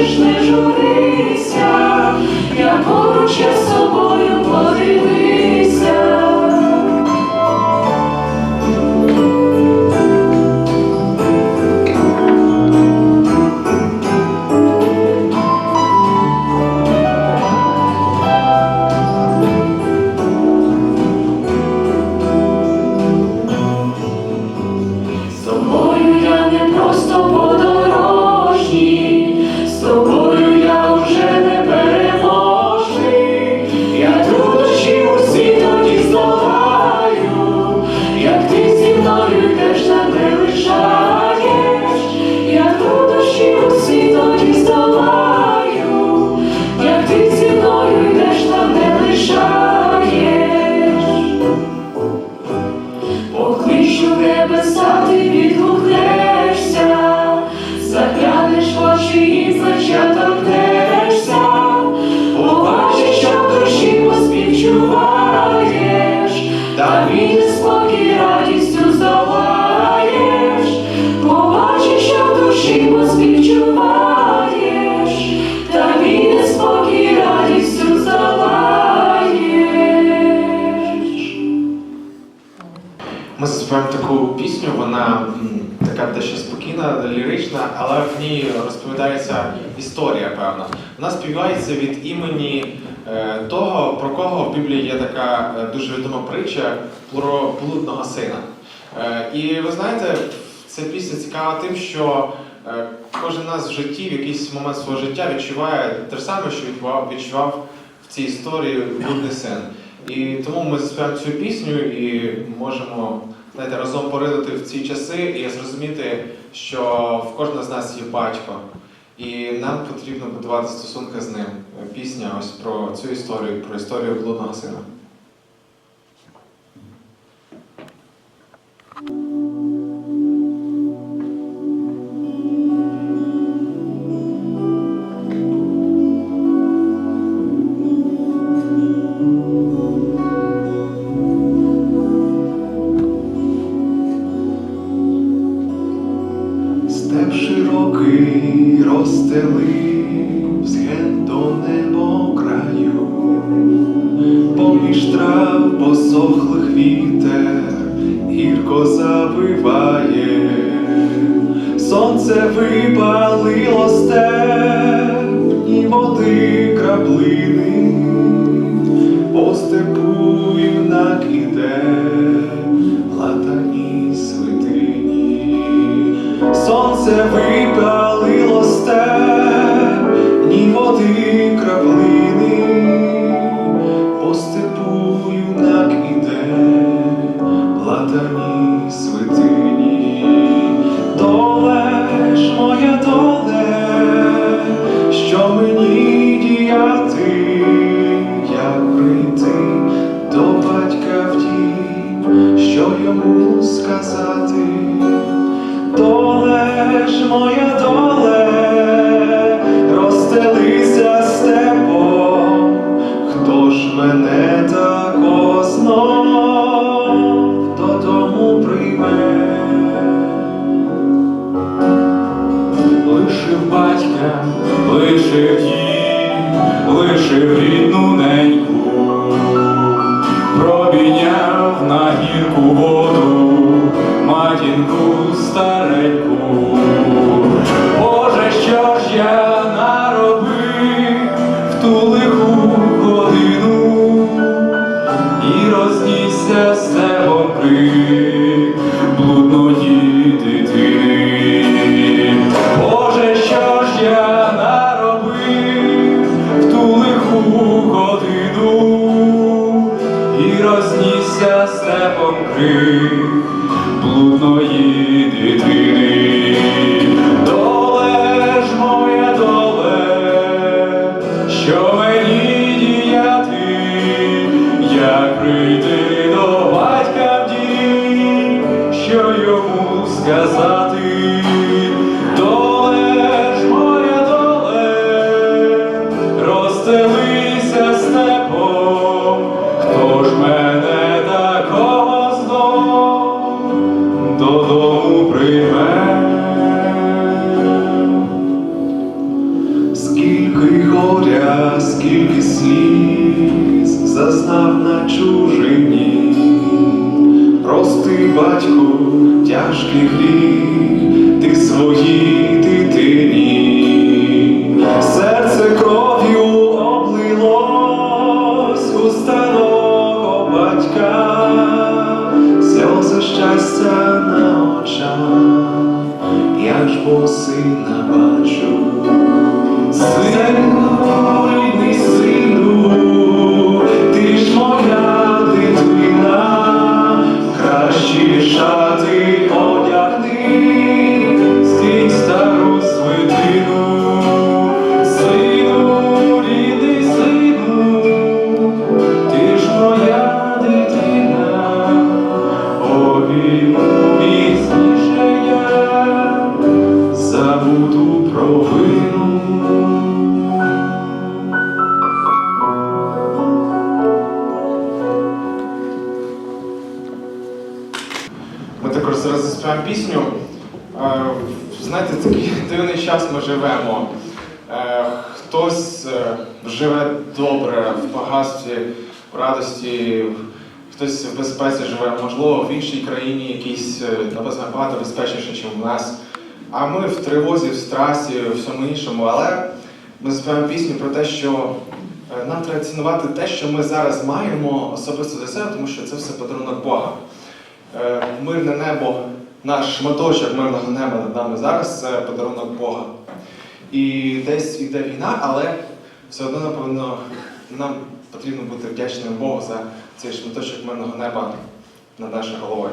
хочеш не лірична, але в ній розповідається історія певна. Вона співається від імені е, того, про кого в Біблії є така е, дуже відома притча про блудного сина. Е, І ви знаєте, ця пісня цікава тим, що кожен нас в житті в якийсь момент свого життя відчуває те саме, що відчував в цій історії блудний син. І тому ми заспіваємо цю пісню і можемо знаєте, разом поринути в ці часи і зрозуміти, що в кожного з нас є батько. І нам потрібно будувати стосунки з ним. Пісня ось про цю історію, про історію блудного сина. Степ широкий розстелив зген до небо краю, поміж трав посохлих вітер гірко завиває, сонце випалило степ, Сонце Доле ж блудної sing дивний живемо. Е, Хтось е, живе добре в багатстві, в радості, хтось в безпеці живе, можливо, в іншій країні якийсь е, набагато безпечніше, ніж у нас. А ми в тривозі, в страсі, в всьому іншому. Але ми співаємо пісню про те, що нам треба цінувати те, що ми зараз маємо особисто для себе, тому що це все подарунок Бога. Мирне небо, наш шматочок мирного неба над нами зараз це подарунок Бога. І десь іде війна, але все одно, напевно, нам потрібно бути вдячним Богу за цей шматочок мирного неба над нашою головою.